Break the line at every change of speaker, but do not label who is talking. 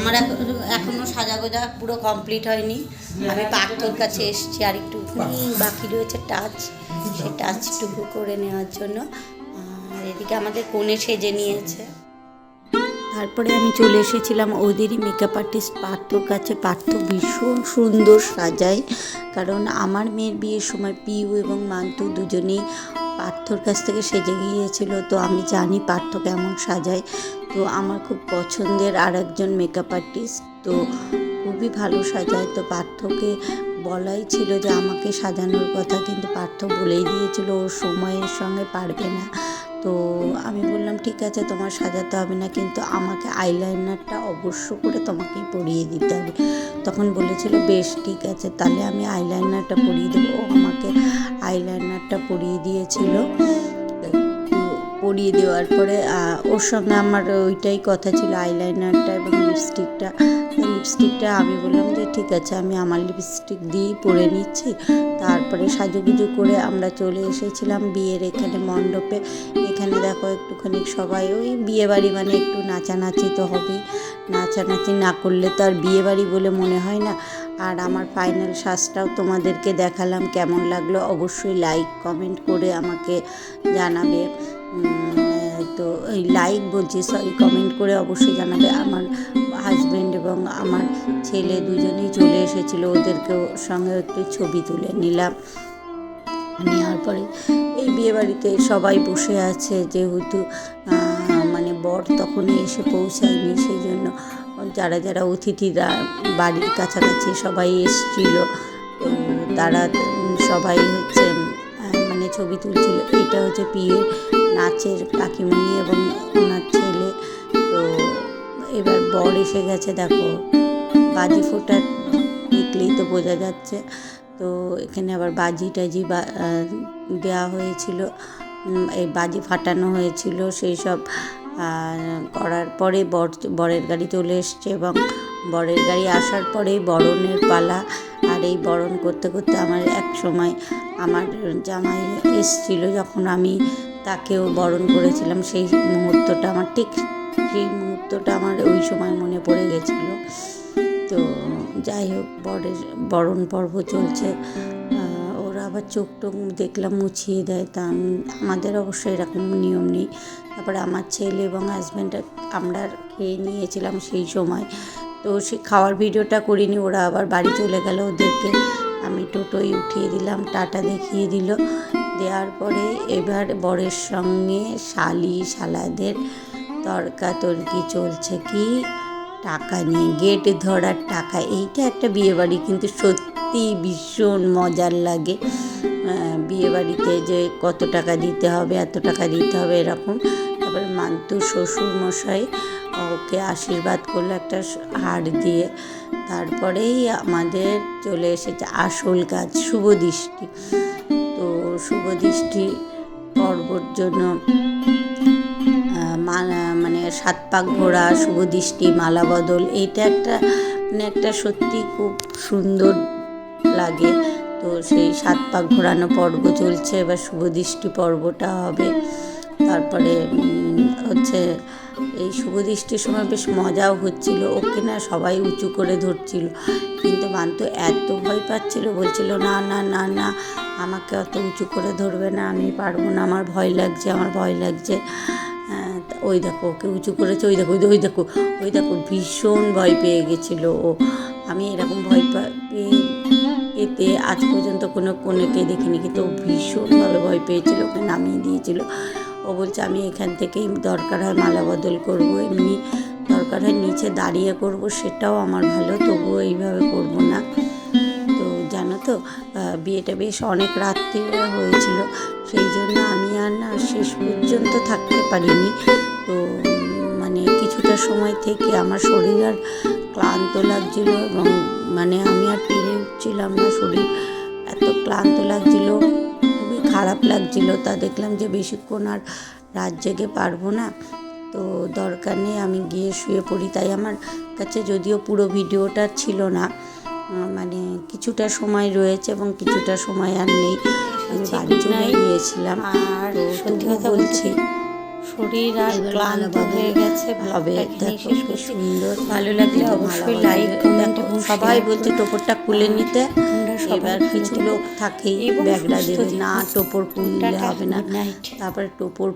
আমার এখন- এখনও সাজা গোজা পুরো কমপ্লিট হয়নি। আমি পার্থর কাছে এসেছি আর একটু বাকি রয়েছে টাচ। সেই টাচটুকু করে নেওয়ার জন্য। আর এদিকে আমাদের কোণে সেজে নিয়েছে। তারপরে আমি চলে এসেছিলাম ওদেরই মেকআপ আর্টিস্ট পার্থর কাছে। পার্থ ভীষণ সুন্দর সাজায়। কারণ আমার মেয়ের বিয়ের সময় পিউ এবং মান্তু দুজনেই পার্থর কাছ থেকে সেজে গিয়েছিল। তো আমি জানি পার্থ কেমন সাজায়। তো আমার খুব পছন্দের আর একজন মেকআপ আর্টিস্ট তো খুবই ভালো সাজায়। তো পার্থকে বলাই ছিল যে আমাকে সাজানোর কথা, কিন্তু পার্থ বলেই দিয়েছিল ওর সময়ের সঙ্গে পারবে না। তো আমি বললাম, ঠিক আছে, তোমার সাজাতে হবে না, কিন্তু আমাকে আইলাইনারটা অবশ্য করে তোমাকেই পরিয়ে দিতে হবে। তখন বলেছিল, বেশ, ঠিক আছে, তাহলে আমি আইলাইনারটা পরিয়ে দেবো। ও আমাকে আইলাইনারটা পরিয়ে দিয়েছিল। পরিয়ে দেওয়ার পরে ওর সঙ্গে আমার ওইটাই কথা ছিল আইলাইনারটা এবং লিপস্টিকটা লিপস্টিকটা আমি বললাম যে, ঠিক আছে, আমি আমার লিপস্টিক দিয়েই পরে নিচ্ছি। তারপরে সাজুগুজু করে আমরা চলে এসেছিলাম বিয়ের এখানে মণ্ডপে। এখানে দেখো একটুখানি সবাই, ওই বিয়ে বাড়ি মানে একটু নাচানাচি তো হবেই। নাচানাচি না করলে তো আর বিয়ে বাড়ি বলে মনে হয় না। আর আমার ফাইনাল সাজটাও তোমাদেরকে দেখালাম কেমন লাগল। অবশ্যই লাইক কমেন্ট করে আমাকে জানাবে। তো এই লাইক বলছি সরি কমেন্ট করে অবশ্যই জানাবে। আমার হাজব্যান্ড এবং আমার ছেলে দুজনেই চলে এসেছিল ওদেরকেও সঙ্গে একটু ছবি তুলে নিলাম। নেওয়ার পরে এই বিয়েবাড়িতে সবাই বসে আছে, যেহেতু মানে বর তখন এসে পৌঁছায়নি সেই জন্য যারা যারা অতিথিরা বাড়ির কাছাকাছি সবাই এসছিল তারা সবাই হচ্ছে মানে ছবি তুলছিল। এটা হচ্ছে বিয়ের নাচের কাকিমণি এবং ওনার ছেলে। তো এবার বর এসে গেছে, দেখো, বাজি ফোটা দেখলেই তো বোঝা যাচ্ছে। তো এখানে আবার বাজি টাজি দেওয়া হয়েছিল। এই বাজি ফাটানো হয়েছিল, সেই সব করার পরে বর, বরের গাড়ি চলে এসছে এবং বরের গাড়ি আসার পরেই বরণের পালা। আর এই বরণ করতে করতে আমার এক সময় আমার জামাই এসছিল, যখন আমি তাকেও বরণ করেছিলাম, সেই মুহূর্তটা আমার ঠিক সেই মুহূর্তটা আমার ওই সময় মনে পড়ে গেছিল। তো যাই হোক, বরের বরণ পর্ব চলছে। ওরা আবার চোখ টোক দেখলাম মুছিয়ে দেয়, তা আমাদের অবশ্য এরকম নিয়ম নেই। তারপরে আমার ছেলে এবং হাজব্যান্ড আমরা খেয়ে নিয়েছিলাম সেই সময়। তো সে খাওয়ার ভিডিওটা করিনি, ওরা আবার বাড়ি চলে গেল ওদেরকে। আমি টোটোয় উঠিয়ে দিলাম, টাটা দেখিয়ে দিল। দেওয়ার পরে এবার বরের সঙ্গে শালি শালাদের তর্কাতর্কি চলছে কি? টাকা নিয়ে গেট ধরার টাকা। এইটা একটা বিয়েবাড়ি, কিন্তু সত্যি ভীষণ মজার লাগে। বিয়েবাড়িতে যে কত টাকা দিতে হবে, এত টাকা দিতে হবে এরকম। তারপর মান্তু শ্বশুর মশাই ওকে আশীর্বাদ করল একটা হার দিয়ে। তারপরেই আমাদের চলে এসেছে আসল কাজ, শুভ দৃষ্টি। শুভ দৃষ্টি পর্বর জন্য মানে সাত পাক ঘোরা শুভ দৃষ্টি, মালা বদল, এইটা একটা মানে একটা সত্যি খুব সুন্দর লাগে। তো সেই সাত পাক ঘোরানো পর্ব চলছে, এবার শুভ দৃষ্টি পর্বটা হবে। তারপরে হচ্ছে এই শুভ দৃষ্টির সময় বেশ মজাও হচ্ছিল। ওকে না সবাই উঁচু করে ধরছিল। কিন্তু মান্তু এত ভয় পাচ্ছিল বলছিল না না না না আমাকে অত উঁচু করে ধরবে না আমি পারব না আমার ভয় লাগছে আমার ভয় লাগছে। ওই দেখো ওকে উঁচু করেছে ওই দেখো ওই দেখো, ওই দেখো ভীষণ ভয় পেয়ে গেছিল ও। আমি এরকম ভয় পেয়ে এতে আজ পর্যন্ত কোনো কোনেকে দেখিনি কিন্তু ভীষণভাবে ভয় পেয়েছিল ওকে নামিয়ে দিয়েছিল। ও বলছে, আমি এখান থেকেই দরকার হয় মালা বদল করব, এমনি দরকার হয় নিচে দাঁড়িয়ে করব, সেটাও আমার ভালো, তবুও এইভাবে করব না। তো জানো তো বিয়েটা বেশ অনেক রাত্রি হয়েছিল, সেই জন্য আমি আর না শেষ পর্যন্ত থাকতে পারিনি। তো মানে কিছুটা সময় থেকে আমার শরীর আর ক্লান্ত লাগছিল এবং মানে আমি আর পেরে উঠছিলাম না, শরীর এত ক্লান্ত লাগছিল। খারাপ লাগছিল। তা দেখলাম যে বেশিক্ষণ আর রাত জেগে পারব না। তো দরকার নেই আমি গিয়ে শুয়ে পড়ি। তাই আমার কাছে যদিও পুরো ভিডিওটা ছিল না মানে কিছুটা সময় রয়েছে এবং কিছুটা সময় আর নেই। আমি বাড়ি চলে গিয়েছিলাম।
আর সত্যি কথা
বলছি শরীর আর ক্লান্ত হয়ে গেছে
ভাবে
ব্লগটা
দেখো খুব সুন্দর।
ভালো লাগলে অবশ্যই লাইক কমেন্ট এবং
সবাই
বলতে
বলছে টোপরটা খুলে নিতে। এবার কিছু লোক
থাকে
ব্যাগরা দেবে না টোপর খুললে হবে না। তারপরে টোপর